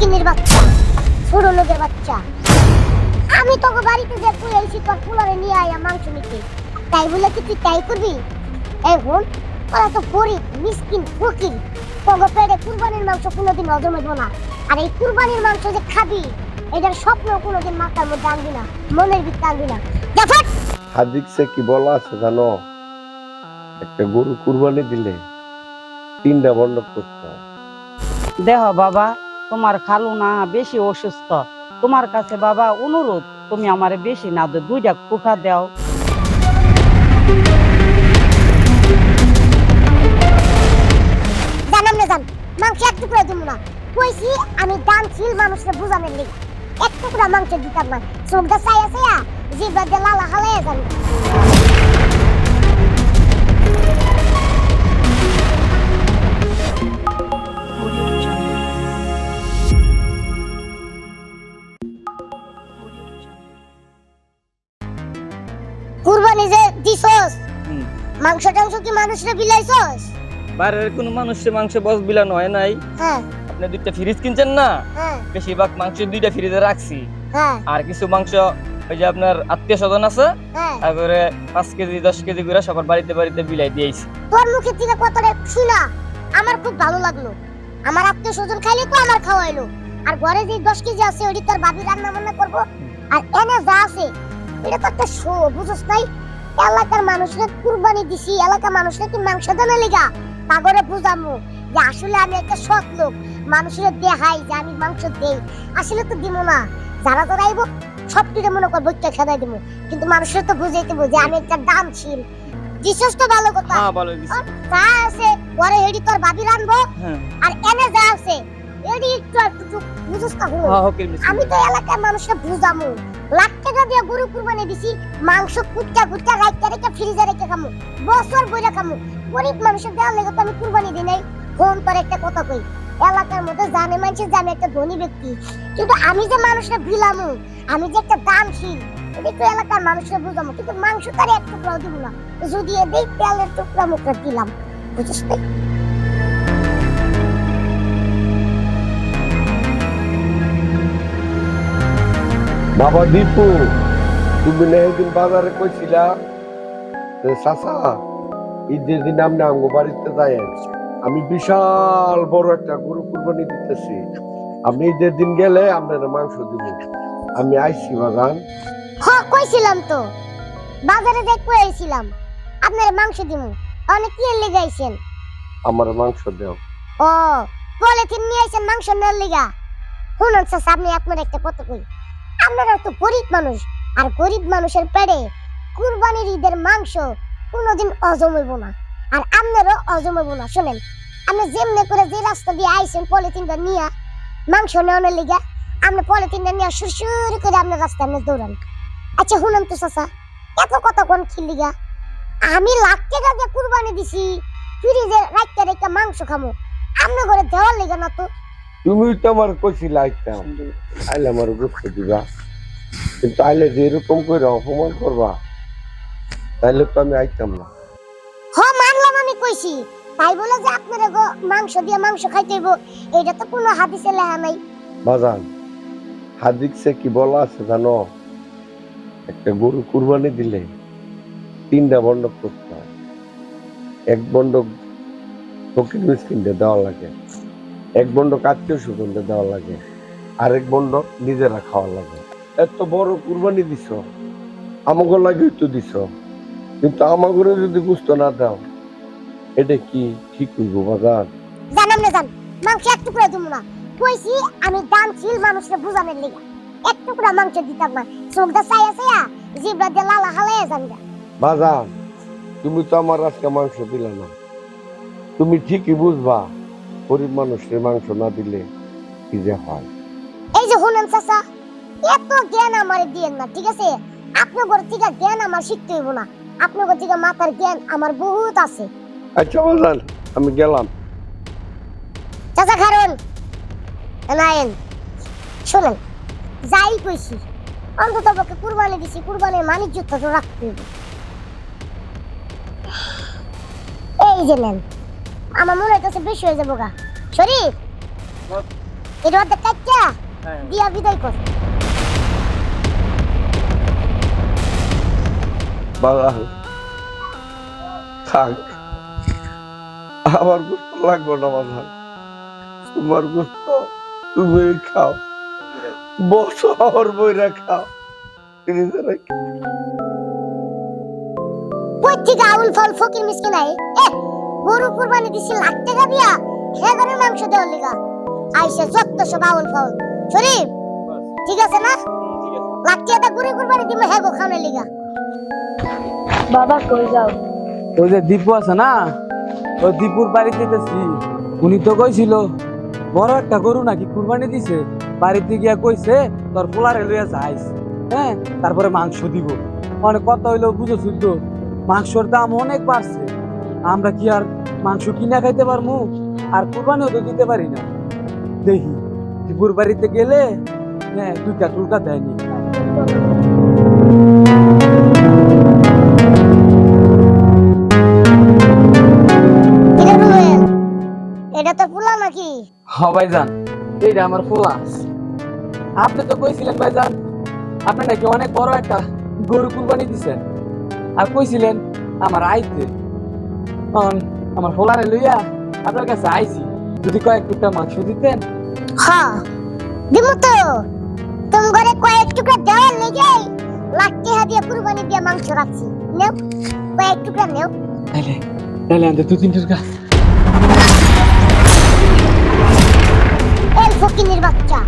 ফকিনের বাচ্চা ছোট লোকের বাচ্চা। আমি তোকে বাড়িতে যে তুই এসি তোর কুলারে নিয়ে আয়া মাংস নিতে। তাই বলে কি তুই তাই করবি? এখন ওরা তো গরিব মিসকিন ফকির। তোকে পেটে কুরবানির মাংস কোনোদিন হজম হইব না। আর এই কুরবানির মাংস যে খাবি এটার স্বপ্ন কোনোদিন মাথার মধ্যে আনবি না মনের ভিতরে আনবি না। দেখাট হাদিকসে কি বলা আছে জানো? একটা গরু কুরবানি দিলে তিনটা বন্ধক করতে হয়। দেহ বাবা তোমার খালু না, বেশি অসুস্থ। তোমার কাছে বাবা অনুরোধ, তুমি আমারে বেশি না দে, দুইটা কুকা দাও। মাংস আমি টুকরা দিতাম না। চোখটা চাই আছে আ জিব্বা দিয়ে লালা হালাই যান কুরবানি যে দিছস মাংস টাংস কি মানুষরে বিলাইছস? বাইরের কোনো মানুষের মাংস বস বিলানো হয় নাই। হ্যাঁ। আপনি দুইটা ফ্রিজ কিনছেন না? হ্যাঁ। বেশিরভাগ মাংস দুইটা ফ্রিজে রাখছি। হ্যাঁ। আর কিছু মাংস ওই যে আপনার আত্মীয় স্বজন আছে হ্যাঁ। তারপরে পাঁচ কেজি দশ কেজি করে সবার বাড়িতে বাড়িতে বিলাই দিয়েছি তোর মুখের থেকে কথাটা শুনা আমার খুব ভালো লাগল। আমার আত্মীয় স্বজন খাইলে তো আমার খাওয়াইলো। আর ঘরে যে দশ কেজি আছে ওইটি তোর ভাবি রান্না বান্না করব আর এনে যা আছে এটা তো একটা শো বুঝছ নাই? এলাকার মানুষরা কুরবানি দিছি এলাকার মানুষরা কি মাংস দানা লেগা? পাগরে বুঝামু। যে আসলে আমি একটা সৎ লোক মানুষের দেখাই যে আমি মাংস দেই আসলে তো দিব না। যারা যারা আইব সবটিকে মনে কর বইটা খেদাই দিব কিন্তু মানুষের তো বুঝাইতে যে আমি একটা দামশীল বিশ্বাস তো ভালো কথা? হ্যাঁ ভালো দিছি। যা আছে পরে হেডি তোর ভাবি রানবো হ্যাঁ। আর এনে যা আছে একটু একটু না। হ্যাঁ আমি তো এলাকার মানুষকে বুঝামু। লাখ টাকা দিয়ে গরু কুরবানি দিছি মাংস রাইতে রেখে ফ্রিজে রেখে খামু বছর বইরা খামু। গরিব মানুষের দেওয়ার লেগে তো আমি কুরবানি দিই নাই। ফোন তোর একটা কথা কই এলাকার মধ্যে জানে আমি একটা ধনী ব্যক্তি। কিন্তু আমি যে মানুষকে বিলামু আমি যে একটা দামশীল এটা তো এলাকার মানুষকে বুঝামু। কিন্তু মাংস তার এক টুকরাও দিব না। যদি এদিক তেলের টুকরা মুখে দিলাম বুঝছিস বাবা দীপু তুমি একদিন বাজারে কইছিলা চাচা ঈদের দিন আপনি আঙ্গো বাড়িতে যাই আমি বিশাল বড় একটা গরু কুরবানি দিতেছি। আপনি ঈদের দিন গেলে আপনার মাংস দিব। আমি আইছি বাগান হ কইছিলাম তো। বাজারে যাই কইছিলাম আপনার মাংস দিমু। অনেক কি লেগে আইছেন? আমার মাংস দেও। ও পলিথিন নিয়ে আইছেন মাংস নেওয়ার লিগা? শুনুন চাচা আপনি আপনার একটা কথা কই। আপনারা তো গরিব মানুষ, আর গরিব মানুষের পেটে কুরবানির ঈদের মাংস কোনোদিন অজম হইব না, আর আপনারও অজম হইব না, শুনেন। আপনি যেমনে করে যে রাস্তা দিয়ে আইছেন পলিথিনটা নিয়ে, মাংস নেওয়ানোর লিগা, আপনি পলিথিনটা নিয়ে সুরসুর করে আপনার রাস্তায় আপনি দৌড়ান। আচ্ছা শুনুন তো, চাচা, এত কথা কোন কি আমি লাখ টাকা দিয়ে কুরবানি দিছি, ফ্রিজে রাখতে রেখে মাংস খামো, আপনার ঘরে দেওয়ার লিগা না তো? তুমি তো আমার কইছিলা আইতাম আইলে আমার গুপ্ত দিবা কিন্তু আইলে যে এরকম করে অপমান করবা তাইলে তো আমি আইতাম না। হ মানলাম আমি কইছি। তাই বলে যে আপনারা গো মাংস দিয়ে মাংস খাইতে হইব এটা তো কোনো হাদিসে লেখা নাই। বাজান হাদিকসে কি বলা আছে জানো? একটা গরু কুরবানি দিলে তিনটা বন্ডক করতে হয়। এক বন্ডক ফকির মিসকিনটা দেওয়া লাগে। এক বন্ডক আত্মীয় স্বজনটা দেওয়া লাগে আরেক বন্ডক নিজেরা খাওয়া লাগে। এত বড় কুরবানি দিছ আমাকে লাগে তো দিছ কিন্তু আমাকে যদি বুঝতো না দাও এটা কি ঠিক হইব বাজার? জানাম না জান মাংস এক টুকরা দিব না। কইছি আমি দাম ছিল মানুষকে বুঝানোর লিগা। এক টুকরা মাংস দিতাম না। চোখটা চাই আছে জিব্রা দিয়ে লালা হালাই যান গা। বাজান তুমি তো আমার আজকে মাংস দিলে না। তুমি ঠিকই বুঝবা। গরিব মানুষের মাংস না দিলে কি যে হয়? এই যে শুনেন চাচা এত জ্ঞান আমার দিয়েন না ঠিক আছে? আপনার ঘর থেকে জ্ঞান আমার শিখতে হইব না। আপনার ঘর থেকে মাথার জ্ঞান আমার বহুত আছে। আচ্ছা বাজান আমি গেলাম। চাচা খারুন নাইন শুনেন যাই কইছি অন্তত পক্ষে কুরবানি দিছি কুরবানির মানিক যুদ্ধ তো রাখতে হইব। এই যে নেন। আমার মনে হইতেছে বেশি হয়ে যাব গা। শরীফ এটা অর্ধেক কাটটা দিয়া বিদায় কর। বাবা থাক। আমার গুস্ত লাগবে না বাবা। তোমার গুস্ত তুমি খাও। বছর বইরা খাও। রেখে কই আউল ফল ফকির মিসকিন আই এ গরু কুরবানি দিছি লাখ টাকা দিয়া মাংস দেওয়ার লিগা। আইসে যত সব আউল ফল শরীফ ঠিক আছে না? লাখ টাকা গরু কুরবানি দিমু হে গো খাওয়ানোর লিগা। বাবা কই যাও? ওই যে দীপু আছে না? ওই দীপুর বাড়িতে গেছি উনি তো কইছিল বড় একটা গরু নাকি কুরবানি দিছে। বাড়িতে গিয়া কইছে তোর পোলারে লইয়া যাইস। হ্যাঁ তারপরে মাংস দিব। অনেক কথা হইল বুঝেছিল তো মাংসর দাম অনেক বাড়ছে। আমরা কি আর মাংস কিনা খাইতে পারব আর কুরবানিও তো দিতে পারি না। দেখি দীপুর বাড়িতে গেলে হ্যাঁ দুইটা টুলকা দেয়নি এটা তো ফুলা নাকি? হ ভাইজান এইটা আমার পোলা আপনি তো কইছিলেন ভাইজান আপনি নাকি অনেক বড় একটা গরু কুরবানি দিছেন। আর কইছিলেন আমার আইতে। আমার পোলারে লইয়া আপনার কাছে আইছি। যদি কয়েক টুকটা মাংস দিতেন। হ্যাঁ দিমু তো। তুমি ঘরে কয়েক টুকরা দেওয়ার লেগে টাকা দিয়ে কুরবানি দিয়ে মাংস রাখছি। নেও কয়েক টুকরা নেও। তাইলে তাইলে আনতে দু তিন টুকরা। এই ফকিনের বাচ্চা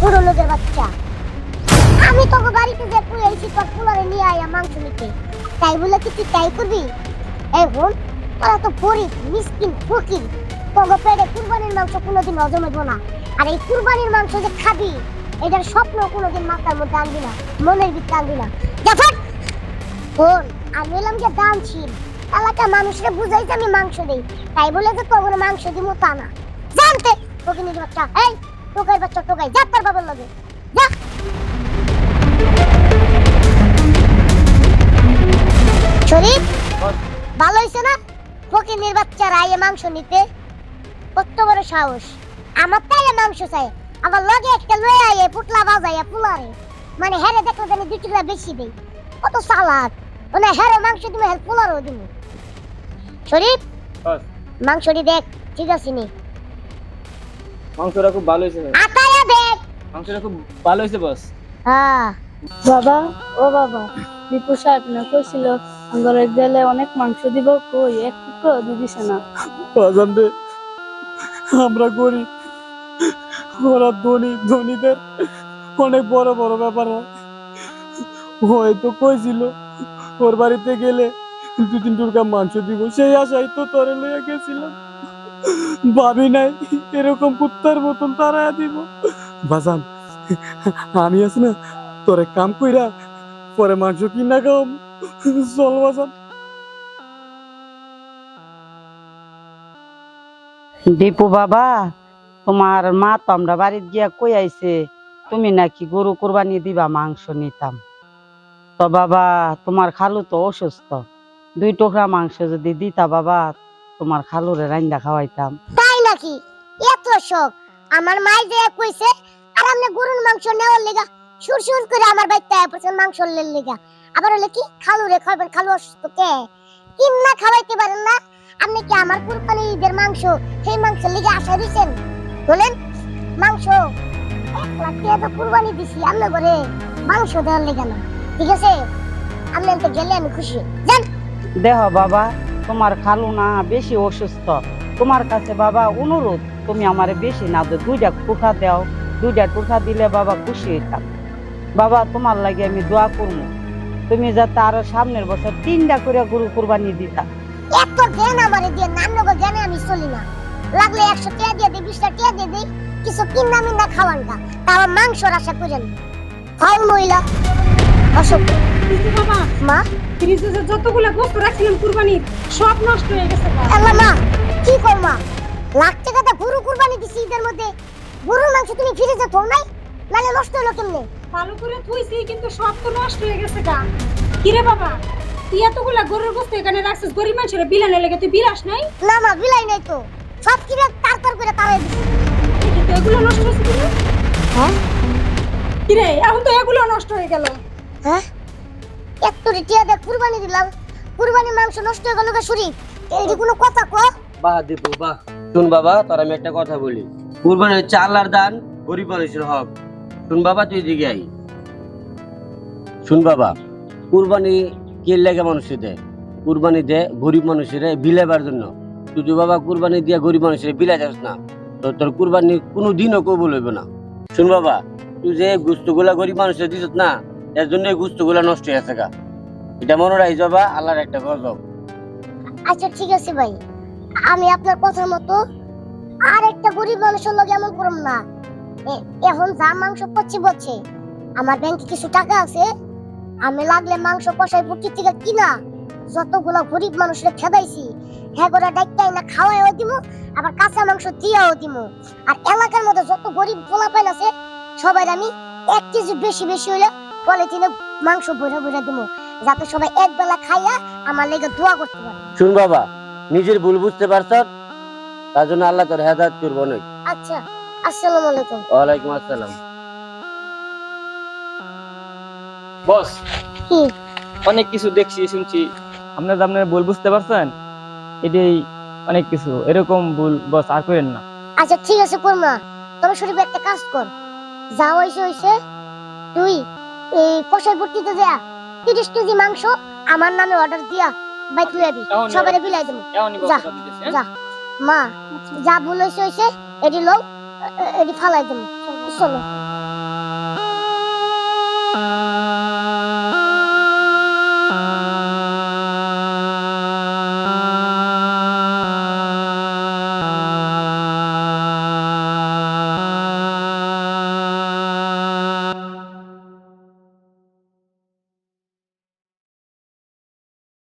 পুরো লোকের বাচ্চা। আমি তোকে বাড়িতে যে পুরো তোর পুলারে নিয়ে আয়া মাংস নিতে। তাই বলে কি তুই তাই করবি? এই বোন তোরা তো গরিব, মিসকিন, ফকির। কুরবানির মাংস কোনোদিন হজম হইব না। আর এই কুরবানির মাংস যে খাবি, এটার স্বপ্ন কোনোদিন মাথার মধ্যে আনবি না, মনের ভিতরে আনবি না। দেখাট বোন আমি এলাম যে দানশীল। এলাকার মানুষরা আমি মাংস দেই। তাই বলে যে তোর মাংস দিব তা না। জানতে ফকিনের বাচ্চা। এই, টোকাই বাচ্চা, টোকাই। যা বাবার লগে। ভালো হইছে না? ফকিনের বাচ্চারা আইয়ে মাংস নিতে। কত বড় সাহস। আমার তাই মাংস চাই। আমার লগে একটা লয়ে আইয়ে পুটলা বাজাইয়া পুলারে মানে হেরে দেখলে জানি দুই টুকরা বেশি দেই। কত সালাদ। মানে হেরে মাংস দিবে হের পুলারও দিব শরীফ? বস। মাংসটি দেখ ঠিক আছে নি? মাংসটা খুব ভালো হয়েছে। আতায়া দেখ। মাংসটা খুব ভালো হয়েছে বস। হ্যাঁ। বাবা ও বাবা দীপু সাহেব না কইছিল ঘরে গেলে অনেক মাংস দিব, কই? না? বাজান রে আমরা ওরা ধনী, ধনীদের অনেক বড় বড় ব্যাপার হয়। হয়তো কইছিল, ওর বাড়িতে গেলে দু, তিন টুকরা মাংস দিব। সেই আশাই তো তরে লইয়া গেছিলাম। ভাবি নাই, এরকম কুত্তার মতন তারা দিব। বাজান, আমি আছি না, তোরে কাম কইরা পরে মাংস কিনা খাও চল বাজান দীপু বাবা তোমার মা তো আমরা বাড়িতে গিয়া কই আইছে? তুমি নাকি গরু কুরবানি দিবা মাংস নিতাম। তো বাবা তোমার খালু তো অসুস্থ। দুই টুকরা মাংস যদি দিতা বাবা তোমার খালুরে রান্না খাওয়াইতাম। তাই নাকি? এত শখ। আমার মাই যে কইছে আর আপনি গরুর মাংস নেওয়ার লেগা সুর করে আমার বাইতে আয়া মাংস লেগা। আবার হলে কি, খালু রে খাবেন খালু অসুস্থ কে? কিন্না খাওয়াইতে পারেন না? আপনি কি আমার কুরবানি ঈদের মাংস, সেই মাংস লেগে আশা দিছেন? বলেন, মাংস, এক লাখ টাকা তো কুরবানি দিছি আপনি ঘরে মাংস দেওয়ার লেগা না। ঠিক আছে? আপনি তো গেলে আমি খুশি। যান। দেহ বাবা, তোমার খালু না বেশি অসুস্থ। তোমার কাছে বাবা অনুরোধ, তুমি আমারে বেশি না, দুইটা টুকা দাও। দুইটা টুকা দিলে বাবা খুশি হইতাম। বাবা তোমার লাগে আমি দোয়া করব। তুমি যাতে আরও সামনের বছর তিনটা করে গরু কুরবানি দিতা। এত জ্ঞান আমারে দিয়ে নান্নগ জ্ঞানে আমি চলি না। লাগলে একশো টাকা দিয়ে দিই বিশটা টাকা দিয়ে দিই কিছু কিনা মিন্না খাওয়ান গা। তাও মাংসর আশা করেন ফল মহিলা অসুখ বাবা মা? ফ্রিজে যে যতগুলো গোস্ত রাখছিলাম কুরবানির সব নষ্ট হয়ে গেছে গা। আল্লাহ মা কি কর মা? লাখ টাকা দিয়ে গরু কুরবানি দিছি ঈদের মধ্যে। গরুর মাংস তুমি ফিরে যেত নাই? নালে নষ্ট হলো কেমনে? ভালো করে থুইছি কিন্তু সব তো নষ্ট হয়ে গেছে গা। কিরে বাবা তুই এতগুলা গরুর গোস্ত এখানে রাখছিস? গরিব মানুষের বিলানে লেগে তুই বিলাস নাই? না মা বিলাই নাই তো। সব কিনে তার তার করে তারাই দিছি। তো এগুলো নষ্ট হয়েছে কিনা হ্যাঁ? কিরে এখন তো এগুলো নষ্ট হয়ে গেল। হ্যাঁ? একটু টিয়া দেখ কুরবানি দিলাম। কুরবানির মাংস নষ্ট হয়ে গেল গা শরীর এই কোনো কথা কো বাহ দীপু বাহ। শুন বাবা তোর আমি একটা কথা বলি। কুরবানি হচ্ছে আল্লাহর দান গরিব মানুষের হক। শুন বাবা, তুই দিকে আই শুন বাবা, কুরবানি কে লেগে মানুষের দেয়? কুরবানি দেয় গরিব মানুষের বিলাইবার জন্য। তুই তো বাবা, কুরবানি দিয়ে গরিব মানুষের বিলাই যাস না। তো তোর কুরবানি কোনো দিনও কবুল হইব না। শুন বাবা, তুই যে গুস্তগুলা গরিব মানুষের দিস না, এর জন্য গুস্তগুলা নষ্ট হয়ে আছে গা। এটা মনে রাখিস বাবা, আল্লাহর একটা গজব। আচ্ছা ঠিক আছে ভাই। আমি আপনার কথার মতো আর একটা গরিব মানুষের লগে এমন করব না। এখন যা মাংস পচ্ছে পচ্ছে আমার ব্যাংকে কিছু টাকা আছে আমি লাগলে মাংস কষাই পুটি থেকে কিনা? যতগুলো গরিব মানুষের খেদাইছি হ্যাঁ গোটা ডাক্তাই না খাওয়াইও দিমু আবার কাঁচা মাংস দিয়াও দিমু। আর এলাকার মধ্যে যত গরিব পোলাপাইন আছে সবাই আমি এক কেজি বেশি বেশি হইলে পলিথিনে মাংস ভরে ভরে দিমু যাতে সবাই এক বেলা খাইয়া আমার লেগে দোয়া করতে পারে। শুন বাবা নিজের ভুল বুঝতে পারছ? তার জন্য আল্লাহ তোর হেদায়ত করব অনেক আচ্ছা। আসসালামু আলাইকুম। ওয়ালাইকুম আসসালাম। বস কি? অনেক কিছু দেখছি শুনছি। আপনার যে আপনার ভুল বুঝতে পারছেন? এটাই অনেক কিছু। এরকম ভুল বস আর করেন না। আচ্ছা ঠিক আছে করমা তবে শরীফ একটা কাজ কর। যা হইছে হইছে। তুই এই কষাই ভর্তিতে দেয়া তিরিশ কেজি মাংস আমার নামে অর্ডার দিয়া বাইক লই আবি। বিলাই দেবো। যা, হ্যাঁ? যা। মা যা ভুল হইছে হইছে এটি লও। ফালাই দেবো চলো